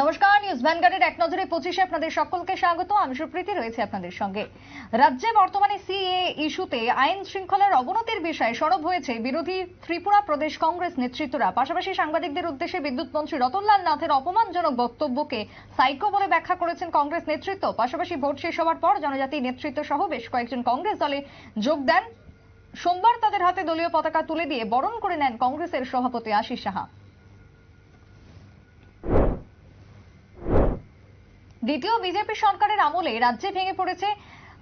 নমস্কার নিউজ ভ্যানগার্ডের এক নজরে পঁচিশে আপনাদের সকলকে স্বাগত। আমি সুপ্রীতি, রয়েছে আপনাদের সঙ্গে। রাজ্যে বর্তমানে সিএ ইস্যুতে আইন শৃঙ্খলার অবনতির বিষয়ে সরব হয়েছে বিরোধী ত্রিপুরা প্রদেশ কংগ্রেস নেতৃত্বরা। পাশাপাশি সাংবাদিকদের উদ্দেশ্যে বিদ্যুৎ মন্ত্রী রতনলাল নাথের অপমানজনক বক্তব্যকে সাইকো বলে ব্যাখ্যা করেছেন কংগ্রেস নেতৃত্ব। পাশাপাশি ভোট শেষ হওয়ার পর জনজাতি নেতৃত্ব সহ বেশ কয়েকজন কংগ্রেস দলে যোগ দেন। সোমবার তাদের হাতে দলীয় পতাকা তুলে দিয়ে বরণ করে নেন কংগ্রেসের সভাপতি আশিস সাহা। দ্বিতীয় বিজেপি সরকারের আমলে রাজ্যে ভেঙে পড়েছে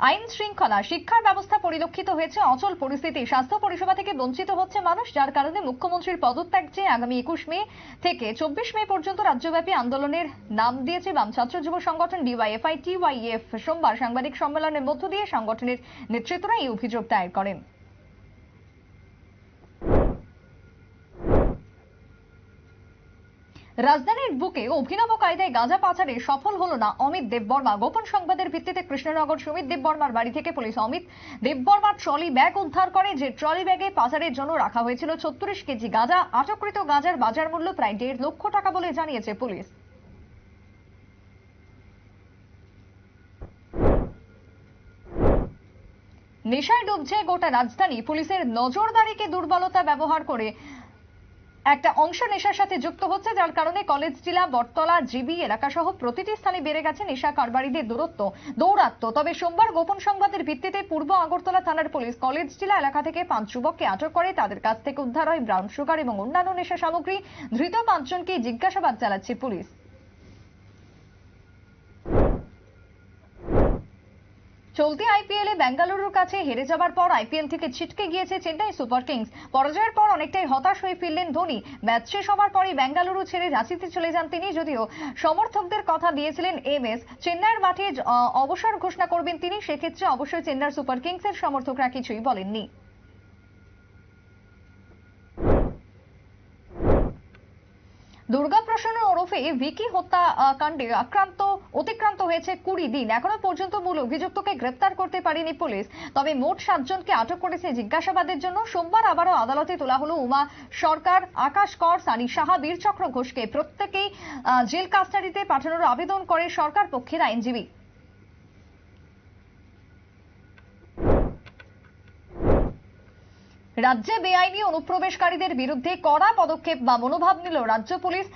আইন শৃঙ্খলা। শিক্ষার ব্যবস্থা পরিলক্ষিত হয়েছে অচল পরিস্থিতি। স্বাস্থ্য পরিষেবা থেকে বঞ্চিত হচ্ছে মানুষ, যার কারণে মুখ্যমন্ত্রীর পদত্যাগ চেয়ে আগামী একুশ মে থেকে চব্বিশ মে পর্যন্ত রাজ্যব্যাপী আন্দোলনের নাম দিয়েছে বাম ছাত্র যুব সংগঠন ডিওয়াইএফআই। টিওয়াইএফ সোমবার সাংবাদিক সম্মেলনের মধ্য দিয়ে সংগঠনের নেতৃত্বরা এই অভিযোগ দায়ের করেন। রাজধানীর বুকে অভিনব কায়দায় গাঁজা পাচারে সফল হলো না অমিত দেববর্মা। গোপন সংবাদের ভিত্তিতে কৃষ্ণনগর সুমিত দেববর্মার বাড়ি থেকে পুলিশ অমিত দেববর্মার ট্রলি ব্যাগ উদ্ধার করে, যে ট্রলি ব্যাগে পাচারের জন্য রাখা হয়েছিল ছত্রিশ কেজি গাঁজা। আটককৃত গাঁজার বাজার মূল্য প্রায় দেড় লক্ষ টাকা বলে জানিয়েছে পুলিশ। নেশায় ডুবছে গোটা রাজধানী। পুলিশের নজরদারিকে দুর্বলতা ব্যবহার করে একটা অংশ নেশার সাথে যুক্ত হচ্ছে, যার কারণে কলেজ জেলা, বটতলা, জিবি এলাকা সহ প্রতিটি স্থানে বেড়ে গেছে নেশা কারবারিদের দূরত্ব, দৌরাত্ম। তবে সোমবার গোপন সংবাদের ভিত্তিতে পূর্ব আগরতলা থানার পুলিশ কলেজ জেলা এলাকা থেকে পাঁচ যুবককে আটক করে, তাদের কাছ থেকে উদ্ধার হয় ব্রাউন সুগার এবং অন্যান্য নেশা সামগ্রী। ধৃত পাঁচজনকে জিজ্ঞাসাবাদ চালাচ্ছে পুলিশ। চলতি আইপিএল এ বেঙ্গালুরুর কাছে হেরে যাবার পর আইপিএল থেকে ছিটকে গিয়েছে চেন্নাই সুপার কিংস। পরাজয়ের পর অনেকটাই হতাশ হয়ে ফিরলেন ধোনি। ম্যাচ শেষ হবার পরই বেঙ্গালুরু ছেড়ে রাঁচিতে চলে যান তিনি, যদিও সমর্থকদের কথা দিয়েছিলেন এম এস। চেন্নাইয়ের মাঠে অবসর ঘোষণা করবেন তিনি, সেক্ষেত্রে অবশ্যই চেন্নাই সুপার কিংসের সমর্থকরা কিছুই বলেননি। দুর্গাপ্রসন্ন ওরফে ভিকি হত্যা কাণ্ডে আক্রান্ত, অতিক্রান্ত হয়েছে কুড়ি দিন। এখনও পর্যন্ত মূল অভিযুক্তকে গ্রেপ্তার করতে পারেনি পুলিশ। তবে মোট সাতজনকে আটক করেছে জিজ্ঞাসাবাদের জন্য। সোমবার আবারও আদালতে তোলা হলো উমা সরকার, আকাশ কর সানি সাহা, বীরচক্র ঘোষকে। প্রত্যেকেই জেল কাস্টাডিতে পাঠানোর আবেদন করে সরকার পক্ষের আইনজীবী। রাজ্যে বেআইনি অনুপ্রবেশকারীদের বিরুদ্ধে কড়া পদক্ষেপ বা মনোভাব নিল রাজ্য পুলিশ।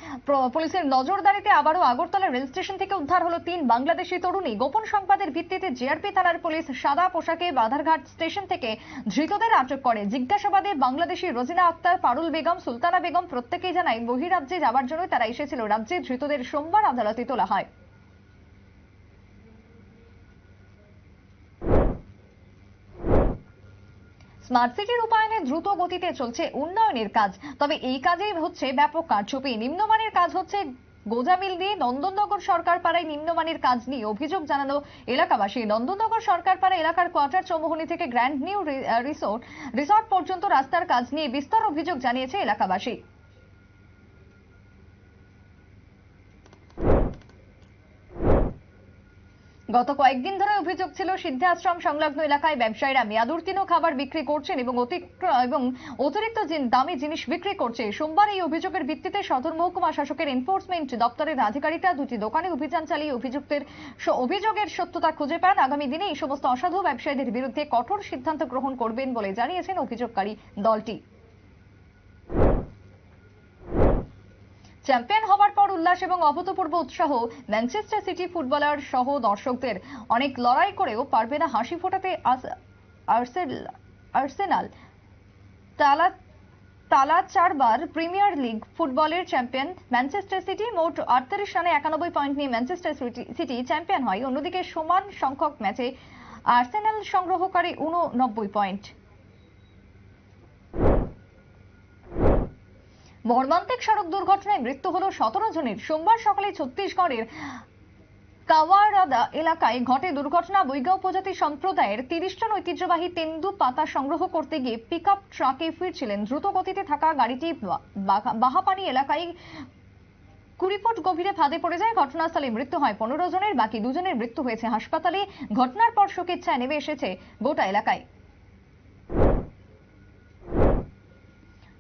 পুলিশের নজরদারিতে আবারও আগরতলা রেল স্টেশন থেকে উদ্ধার হলো তিন বাংলাদেশি তরুণী। গোপন সংবাদের ভিত্তিতে জিআরপি থানার পুলিশ সাদা পোশাকে বাধারঘাট স্টেশন থেকে ধৃতদের আটক করে। জিজ্ঞাসাবাদে বাংলাদেশি রোজিনা আক্তার, পারুল বেগম, সুলতানা বেগম প্রত্যেকেই জানায়, বহিরাজ্যে যাবার জন্য তারা এসেছিল। রাজ্যে ধৃতদের সোমবার আদালতে তোলা হয়। স্মার্ট সিটি রূপায়ণে দ্রুত গতিতে চলছে উন্নয়নের কাজ। তবে এই কাজেই হচ্ছে ব্যাপক কারচুপি। নিম্নমানের কাজ হচ্ছে গোজামিল দিয়ে নন্দননগর সরকার পাড়ায় নিম্নমানের কাজ নিয়ে অভিযোগ জানানো এলাকাবাসী। নন্দননগর সরকার পাড়া এলাকার কোয়ার্টার চৌমুহনী থেকে গ্র্যান্ড নিউ রিসোর্ট রিসর্ট পর্যন্ত রাস্তার কাজ নিয়ে বিস্তর অভিযোগ জানিয়েছে এলাকাবাসী। গত কয়েকদিন ধরে অভিযোগ ছিল সিদ্ধাশ্রম সংলগ্ন এলাকায় ব্যবসায়ীরা মেয়াদুর্তীর্ণ খাবার বিক্রি করছেন এবং এবং অতিরিক্ত দামি জিনিস বিক্রি করছে। সোমবার এই অভিযোগের ভিত্তিতে সদর মহকুমা শাসকের এনফোর্সমেন্ট দপ্তরের আধিকারিকরা দুটি দোকানে অভিযান চালিয়ে অভিযুক্তের অভিযোগের সত্যতা খুঁজে পান। আগামী দিনে এই সমস্ত অসাধু ব্যবসায়ীদের বিরুদ্ধে কঠোর সিদ্ধান্ত গ্রহণ করবেন বলে জানিয়েছেন অভিযোগকারী দলটি। চ্যাম্পিয়ন হওয়ার পর উল্লাস এবং অভূতপূর্ব উৎসাহ ম্যানচেস্টার সিটি ফুটবলার সহ দর্শকদের। অনেক লড়াই করেও পারবে না হাসি ফোটাতে আর্সেনাল। তালা তালা চারবার প্রিমিয়ার লিগ ফুটবলের চ্যাম্পিয়ন ম্যানচেস্টার সিটি মোট আটত্রিশ রানে একানব্বই পয়েন্ট নিয়ে ম্যানচেস্টার সিটি- চ্যাম্পিয়ন হয়। অন্যদিকে সমান সংখ্যক ম্যাচে আর্সেনাল সংগ্রহ করে উননব্বই পয়েন্ট। মর্মান্তিক সড়ক দুর্ঘটনায় মৃত্যু হলো সতেরো জনের। সোমবার সকালে ছত্তিশগড়ের কাওয়ারাদা এলাকায় ঘটে দুর্ঘটনা। বৈগা উপজাতি সম্প্রদায়ের তিরিশ জন ঐতিহ্যবাহী তেন্দু পাতা সংগ্রহ করতে গিয়ে পিক আপ ট্রাকে ফিরছিলেন। দ্রুত গতিতে থাকা গাড়িটি বাহাপানি এলাকায় কুড়ি ফুট গভীরে ফাঁদে পড়ে যায়। ঘটনাস্থলে মৃত্যু হয় পনেরো জনের, বাকি দুজনের মৃত্যু হয়েছে হাসপাতালে। ঘটনার পর শোকের নেমে এসেছে গোটা এলাকায়।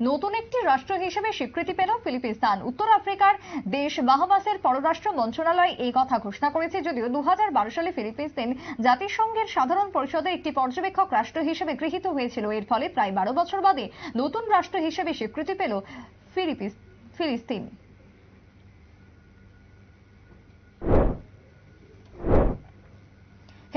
নতুন একটি রাষ্ট্র হিসেবে স্বীকৃতি পেল ফিলিপিস্তান উত্তর আফ্রিকার দেশ বাহামাসের পররাষ্ট্র মন্ত্রণালয় এই কথা ঘোষণা করেছে যদিও দু হাজার বারো সালে ফিলিপিস্তিন জাতিসংঘের সাধারণ পরিষদে একটি পর্যবেক্ষক রাষ্ট্র হিসেবে গৃহীত হয়েছিল। এর ফলে প্রায় বারো বছর বাদে নতুন রাষ্ট্র হিসেবে স্বীকৃতি পেল ফিলিপিস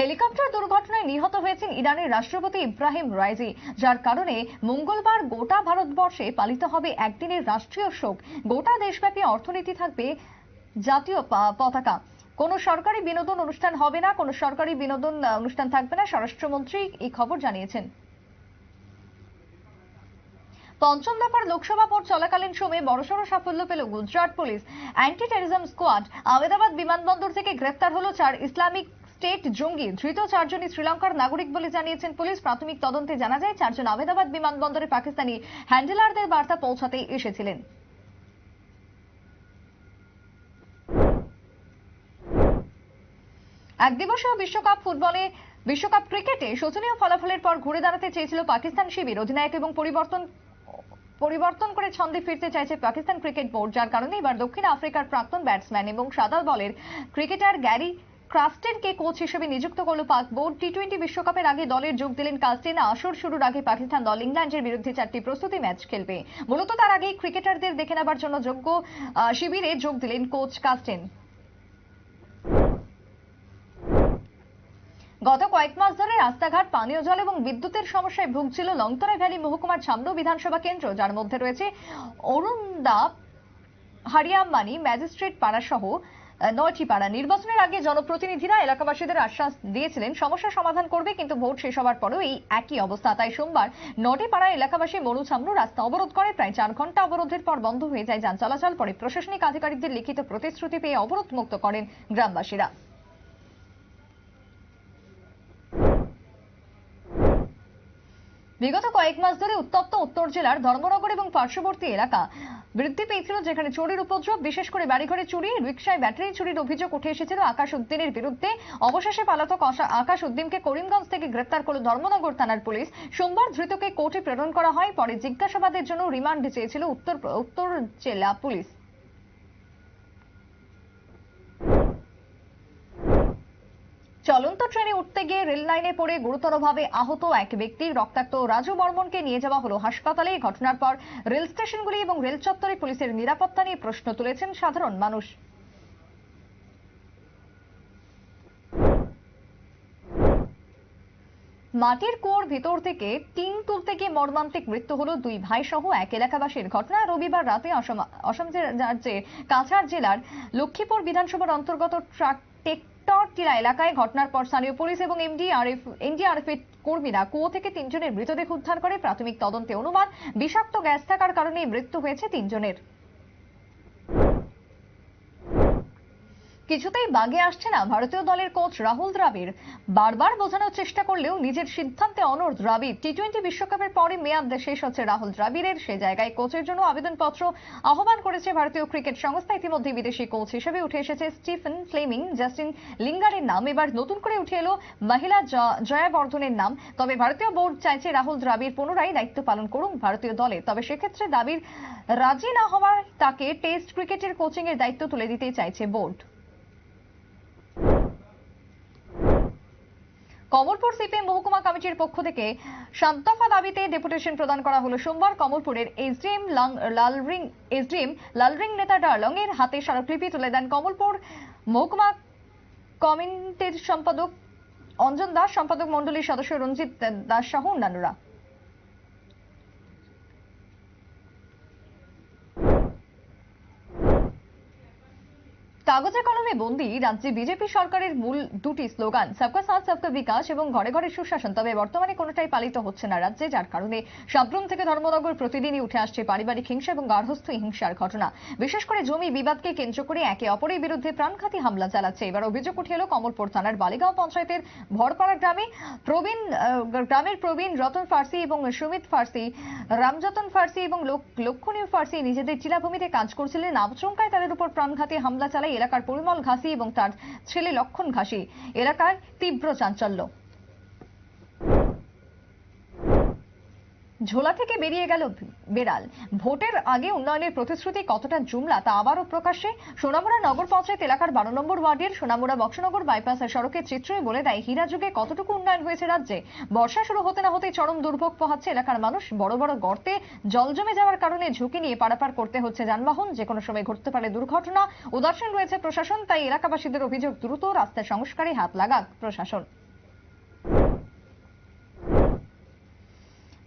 হেলিকপ্টার দুর্ঘটনায় নিহত হয়েছেন ইরানের রাষ্ট্রপতি ইব্রাহিম রাইজি, যার কারণে মঙ্গলবার গোটা ভারতবর্ষে পালিত হবে একদিনের রাষ্ট্রীয় শোক। গোটা দেশব্যাপী অর্থনীতি থাকবে জাতীয় পতাকা। কোনো সরকারি বিনোদন অনুষ্ঠান হবে না, কোনো সরকারি বিনোদন অনুষ্ঠান থাকবে না, স্বরাষ্ট্রমন্ত্রী এই খবর জানিয়েছেন। পঞ্চম দফার লোকসভা ভোট চলাকালীন সময়ে বড়সড় সাফল্য পেল Gujarat police. Anti terrorism squad Ahmedabad বিমানবন্দর থেকে গ্রেফতার হলো চার ইসলামিক স্টেট জঙ্গি ধৃত চারজনই শ্রীলঙ্কার নাগরিক বলে জানিয়েছেন পুলিশ। প্রাথমিক তদন্তে জানা যায়, চারজন আহমেদাবাদ বিমানবন্দরে পাকিস্তানি হ্যান্ডেলারদের বার্তা পৌঁছাতে এসেছিলেন। এক দিবসীয় বিশ্বকাপ ফুটবলে, বিশ্বকাপ ক্রিকেটে শোচনীয় ফলাফলের পর ঘুরে দাঁড়াতে চেয়েছিল পাকিস্তান শিবির। অধিনায়ক এবং পরিবর্তন পরিবর্তন করে ছন্দে ফিরতে চাইছে পাকিস্তান ক্রিকেট বোর্ড, যার কারণে এবার দক্ষিণ আফ্রিকার প্রাক্তন ব্যাটসম্যান এবং সাদা দলের ক্রিকেটার গ্যারি ক্রাস্টেনকে কোচ হিসেবে নিযুক্ত করল পাক বোর্ড। টি টোয়েন্টি বিশ্বকাপের আগে দলের যোগ দিলেন কাস্টেন। আসর শুরুর আগে পাকিস্তান দল ইংল্যান্ডের বিরুদ্ধে চারটি প্রস্তুতি ম্যাচ খেলবে। মূলত তার আগেই ক্রিকেটারদের দেখে নেবার জন্য যোগ্য শিবিরে যোগ দিলেন কোচ কাস্টেন। গত কয়েক মাস ধরে রাস্তাঘাট পানীয় জল এবং বিদ্যুতের সমস্যায় ভুগছিল লংতরা ভ্যালি মহকুমার ছামড়ু বিধানসভা কেন্দ্র যার মধ্যে রয়েছে অরুণদা হারিয়ামানি ম্যাজিস্ট্রেট পাড়া সহ আহ, নয়টি পাড়া। নির্বাচনের আগে জনপ্রতিনিধিরা এলাকাবাসীদের আশ্বাস দিয়েছিলেন, সমস্যা সমাধান করবে কিন্তু ভোট শেষ হওয়ার পরেও এই একই অবস্থা। তাই সোমবার নটি পাড়া এলাকাবাসী মরু ছামরু রাস্তা অবরোধ করে। প্রায় চার ঘণ্টা অবরোধের পর বন্ধ হয়ে যায় যান চলাচল। পরে প্রশাসনিক আধিকারিকদের লিখিত প্রতিশ্রুতি পেয়ে অবরোধ মুক্ত করেন গ্রামবাসীরা। বিগত কয়েক মাস ধরে উত্তপ্ত উত্তর জেলার ধর্মনগর এবং পার্শ্ববর্তী এলাকা। বৃদ্ধি পেয়েছিল যেখানে চুরির উপদ্রব, বিশেষ করে বাড়িঘরে চুরি রিক্সায় ব্যাটারি চুরির অভিযোগ উঠে এসেছিল আকাশ উদ্দিনের বিরুদ্ধে। অবশেষে পালাতক আকাশ উদ্দিনকে করিমগঞ্জ থেকে গ্রেপ্তার করল ধর্মনগর থানার পুলিশ। সোমবার ধৃতকে কোর্টে প্রেরণ করা হয়, পরে জিজ্ঞাসাবাদের জন্য রিমান্ড চেয়েছিল উত্তর উত্তর জেলা পুলিশ। চলন্ত ট্রেনে উঠতে গিয়ে রেল লাইনে পড়ে গুরুতরভাবে আহত এক ব্যক্তির রক্তাক্ত রাজু বর্মনকে নিয়ে যাওয়া হলো হাসপাতালে। ঘটনার পর রেল স্টেশনগুলি এবং রেল চত্বরে পুলিশের নিরাপত্তা নিয়ে প্রশ্ন তুলেছেন সাধারণ মানুষ। মাটির কুয়োর ভেতর থেকে টিন তুলতে গিয়ে মর্মান্তিক মৃত্যু হলো দুই ভাই সহ এক এলাকাবাসীর। ঘটনা রবিবার রাতে অসম অসম রাজ্যে কাছাড় জেলার লক্ষ্মীপুর বিধানসভার অন্তর্গত ট্রাক টেক্টর টিলা এলাকায় ঘটনার পর স্থানীয় পুলিশ এবং এমডিআরএফ এনডিআরএফ এর কর্মীরা কুয়ো থেকে তিনজনের মৃতদেহ উদ্ধার করে প্রাথমিক তদন্তে অনুমান, বিষাক্ত গ্যাস থাকার কারণে মৃত্যু হয়েছে তিনজনের। কিছুতেই বাগে আসছে না ভারতীয় দলের কোচ রাহুল দ্রাবিড়। বারবার বোঝানোর চেষ্টা করলেও নিজের সিদ্ধান্তে অনড় দ্রাবিড়। টি টোয়েন্টি বিশ্বকাপের পরে মেয়াদ শেষ হচ্ছে রাহুল দ্রাবিড়ের। সে জায়গায় কোচের জন্য আবেদনপত্র আহ্বান করেছে ভারতীয় ক্রিকেট সংস্থা। ইতিমধ্যে বিদেশি কোচ হিসেবে উঠে এসেছে স্টিফেন ফ্লেমিং। জাস্টিন লিঙ্গারের নাম এবার নতুন করে উঠে এলো মহিলা জয়াবর্ধনের নাম। তবে ভারতীয় বোর্ড চাইছে রাহুল দ্রাবিড় পুনরায় দায়িত্ব পালন করুন ভারতীয় দলে। তবে সেক্ষেত্রে দাবির রাজি না হওয়ায় তাকে টেস্ট ক্রিকেটের কোচিং এর দায়িত্ব তুলে দিতে চাইছে বোর্ড। কমলপুর সিপিএম মহকুমা কমিটির পক্ষ থেকে সান্তফা দাবিতে ডেপুটেশন প্রদান করা হলো সোমবার কমলপুরের এসডিএম লালরিং এসডিএম লালরিং নেতা ডার্লং এর হাতে স্মারকলিপি তুলে দেন কমলপুর মহকুমা কমিটির সম্পাদক অঞ্জন দাস, সম্পাদক মণ্ডলীর সদস্য রঞ্জিত দাস সহ অন্যান্যরা। কাগজে কলমে বন্দি, রাজ্যে বিজেপি সরকারের মূল দুটি স্লোগান, সবকা সাথ, সবকা বিকাশ এবং ঘরে ঘরে সুশাসন। তবে বর্তমানে কোনোটাই পালিত হচ্ছে না রাজ্যে, যার কারণে সাব্রুম থেকে ধর্মনগর প্রতিদিনই উঠে আসছে পারিবারিক হিংসা এবং গার্হস্থ হিংসার ঘটনা। বিশেষ করে জমি বিবাদকে কেন্দ্র করে একে অপরের বিরুদ্ধে প্রাণঘাতী হামলা চালাচ্ছে। এবার অভিযোগ উঠে এলো কমলপুর থানার বালিগাঁও পঞ্চায়েতের ভরপাড়া গ্রামে প্রবীণ গ্রামের প্রবীণ রতন ফার্সি এবং সুমিত ফার্সি, রামযতন ফার্সি এবং লক্ষণীয় ফার্সি নিজেদের চিলাভূমিতে কাজ করছিলেন। আচমকায় তাদের উপর প্রাণঘাতী হামলা চালায় এলাকার পরিমল ঘাসি এবং তার ছেলে লক্ষণ ঘাসি এলাকায় তীব্র চাঞ্চল্য। ঝোলা থেকে বেরিয়ে গেল বেড়াল। ভোটের আগে উন্নয়নের প্রতিশ্রুতি কতটা জুমলা তা আবারও প্রকাশ্যে। সোনামুড়া নগর পঞ্চায়েত এলাকার বারো নম্বর ওয়ার্ডের সোনামুড়া বক্সনগর বাইপাসের সড়কের চিত্রই বলে দেয়, হীরা যুগে কতটুকু উন্নয়ন হয়েছে রাজ্যে? বর্ষা শুরু হতে না হতেই চরম দুর্ভোগ পোহাচ্ছে এলাকার মানুষ। বড় বড় গর্তে জল জমে যাওয়ার কারণে ঝুঁকি নিয়ে পারাপার করতে হচ্ছে যানবাহন। যে কোনো সময় ঘটতে পারে দুর্ঘটনা। উদাসীন রয়েছে প্রশাসন, তাই এলাকাবাসীদের অভিযোগ দ্রুত রাস্তা সংস্কারে হাত লাগাক প্রশাসন।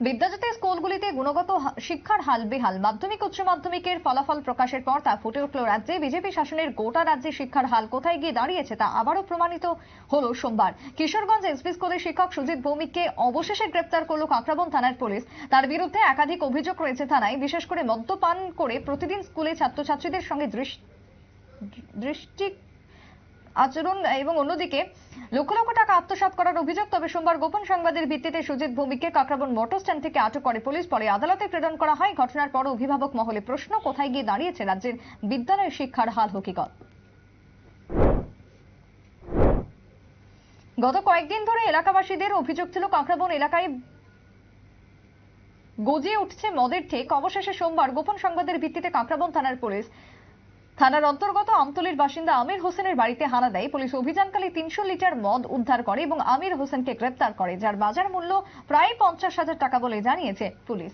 বিদ্যাজ্যোতি স্কুলগুলিতে গুণগত শিক্ষার হাল বেহাল। মাধ্যমিক, উচ্চ মাধ্যমিকের ফলাফল প্রকাশের পর তা ফুটে উঠল রাজ্যে। বিজেপি শাসনের গোটা রাজ্যে শিক্ষার হাল কোথায় গিয়ে দাঁড়িয়েছে তা আবারও প্রমাণিত হলো সোমবার। কিশোরগঞ্জ এসপি স্কুলের শিক্ষক সুজিত ভৌমিককে অবশেষে গ্রেপ্তার করল কাকরাবন থানার পুলিশ। তার বিরুদ্ধে একাধিক অভিযোগ রয়েছে থানায়। বিশেষ করে মদ্যপান করে প্রতিদিন স্কুলে ছাত্রছাত্রীদের সঙ্গে দৃষ্টি আচরণ এবং অন্যদিকে লক্ষ লক্ষ টাকা আত্মসাৎ করার অভিযোগ, তবে সোমবার গোপন সংবাদের ভিত্তিতে সুজিত ভৌমিককে কাকরাবন মোটর স্ট্যান্ড থেকে আটক করে পুলিশ। পরে আদালতে প্রেরণ করা হয়। ঘটনার পর অভিভাবক মহলে প্রশ্ন, কোথায় গিয়ে দাঁড়িয়েছে রাজ্যের বিদ্যালয়ের শিক্ষার হাল হকিকত? গত কয়েকদিন ধরে এলাকাবাসীদের অভিযোগ ছিল, কাকরাবন এলাকায় গজিয়ে উঠছে মদের ঠেক। অবশেষে সোমবার গোপন সংবাদের ভিত্তিতে কাঁকড়াবন থানার পুলিশ থানার অন্তর্গত আমতলির বাসিন্দা আমির হোসেনের বাড়িতে হানা দেয়। পুলিশ অভিযানকালে তিনশো লিটার মদ উদ্ধার করে এবং আমির হোসেনকে গ্রেপ্তার করে, যার বাজার মূল্য প্রায় পঞ্চাশ হাজার টাকা বলে জানিয়েছে পুলিশ।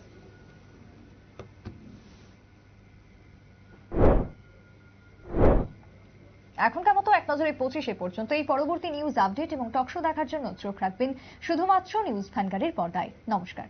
এখনকার মতো এক নজরে পঁচিশে পর্যন্ত এই পরবর্তী নিউজ আপডেট এবং টকশো দেখার জন্য চোখ রাখবেন শুধুমাত্র নিউজ ভ্যানগাড়ির পর্দায়। নমস্কার।